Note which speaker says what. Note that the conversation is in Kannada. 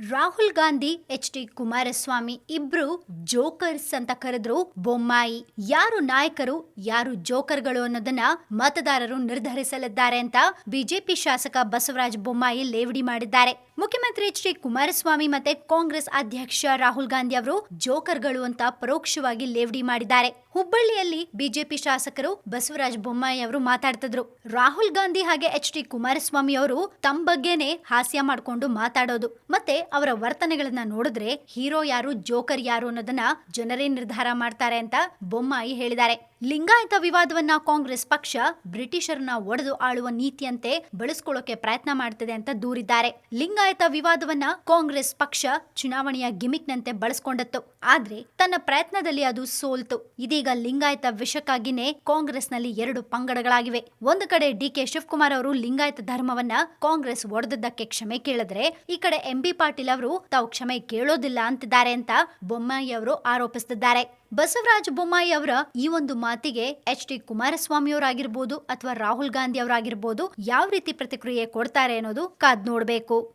Speaker 1: ರಾಹುಲ್ ಗಾಂಧಿ, ಎಚ್ ಡಿ ಕುಮಾರಸ್ವಾಮಿ ಇಬ್ರು ಜೋಕರ್ಸ್ ಅಂತ ಕರೆದ್ರು. ಬೊಮ್ಮಾಯಿ ಯಾರು ನಾಯಕರು, ಯಾರು ಜೋಕರ್ಗಳು ಅನ್ನೋದನ್ನ ಮತದಾರರು ನಿರ್ಧರಿಸಲಿದ್ದಾರೆ ಅಂತ ಬಿಜೆಪಿ ಶಾಸಕ ಬಸವರಾಜ ಬೊಮ್ಮಾಯಿ ಲೇವಡಿ ಮಾಡಿದ್ದಾರೆ. ಮುಖ್ಯಮಂತ್ರಿ ಎಚ್ ಡಿ ಕುಮಾರಸ್ವಾಮಿ ಮತ್ತೆ ಕಾಂಗ್ರೆಸ್ ಅಧ್ಯಕ್ಷ ರಾಹುಲ್ ಗಾಂಧಿ ಅವರು ಜೋಕರ್ಗಳು ಅಂತ ಪರೋಕ್ಷವಾಗಿ ಲೇವಡಿ ಮಾಡಿದ್ದಾರೆ. ಹುಬ್ಬಳ್ಳಿಯಲ್ಲಿ ಬಿಜೆಪಿ ಶಾಸಕರು ಬಸವರಾಜ ಬೊಮ್ಮಾಯಿ ಅವರು ಮಾತಾಡ್ತಿದ್ರು. ರಾಹುಲ್ ಗಾಂಧಿ ಹಾಗೆ ಎಚ್ ಡಿ ಕುಮಾರಸ್ವಾಮಿ ಅವರು ತಮ್ಮ ಬಗ್ಗೆನೆ ಹಾಸ್ಯ ಮಾಡ್ಕೊಂಡು ಮಾತಾಡೋದು. ಮತ್ತೆ ಅವರ ವರ್ತನೆಗಳನ್ನ ನೋಡಿದ್ರೆ ಹೀರೋ ಯಾರು ಜೋಕರ್ ಯಾರು ಅನ್ನೋದನ್ನ ಜನರೇ ನಿರ್ಧಾರ ಮಾಡ್ತಾರೆ ಅಂತ ಬೊಮ್ಮಾಯಿ ಹೇಳಿದ್ದಾರೆ. ಲಿಂಗಾಯತ ವಿವಾದವನ್ನ ಕಾಂಗ್ರೆಸ್ ಪಕ್ಷ ಬ್ರಿಟಿಷರನ್ನ ಒಡೆದು ಆಳುವ ನೀತಿಯಂತೆ ಬಳಸ್ಕೊಳ್ಳೋಕೆ ಪ್ರಯತ್ನ ಮಾಡ್ತಿದೆ ಅಂತ ದೂರಿದ್ದಾರೆ. ಲಿಂಗಾಯತ ವಿವಾದವನ್ನ ಕಾಂಗ್ರೆಸ್ ಪಕ್ಷ ಚುನಾವಣೆಯ ಗಿಮಿಕ್ನಂತೆ ಬಳಸ್ಕೊಂಡತ್ತು. ಆದ್ರೆ ತನ್ನ ಪ್ರಯತ್ನದಲ್ಲಿ ಅದು ಸೋಲ್ತು. ಇದೀಗ ಲಿಂಗಾಯತ ವಿಷಕ್ಕಾಗಿನೇ ಕಾಂಗ್ರೆಸ್ನಲ್ಲಿ ಎರಡು ಪಂಗಡಗಳಾಗಿವೆ. ಒಂದು ಕಡೆ ಡಿ ಕೆ ಶಿವಕುಮಾರ್ ಅವರು ಲಿಂಗಾಯತ ಧರ್ಮವನ್ನ ಕಾಂಗ್ರೆಸ್ ಒಡೆದದ್ದಕ್ಕೆ ಕ್ಷಮೆ ಕೇಳಿದ್ರೆ ಈ ಕಡೆ ಎಂ ಬಿ ಪಾಟೀಲ್ ಅವರು ತಾವು ಕ್ಷಮೆ ಕೇಳೋದಿಲ್ಲ ಅಂತಿದ್ದಾರೆ ಅಂತ ಬೊಮ್ಮಾಯಿ ಅವರು ಆರೋಪಿಸುತ್ತಿದ್ದಾರೆ ಬಸವರಾಜ ಬೊಮ್ಮಾಯಿ ಅವರ ಈ ಒಂದು ಮಾತಿಗೆ ಎಚ್ ಡಿ ಕುಮಾರಸ್ವಾಮಿ ಅವರಾಗಿರ್ಬೋದು ಅಥವಾ ರಾಹುಲ್ ಗಾಂಧಿ ಅವರಾಗಿರ್ಬೋದು ಯಾವ ರೀತಿ ಪ್ರತಿಕ್ರಿಯೆ ಕೊಡ್ತಾರೆ ಅನ್ನೋದು ಕಾದ್ ನೋಡ್ಬೇಕು.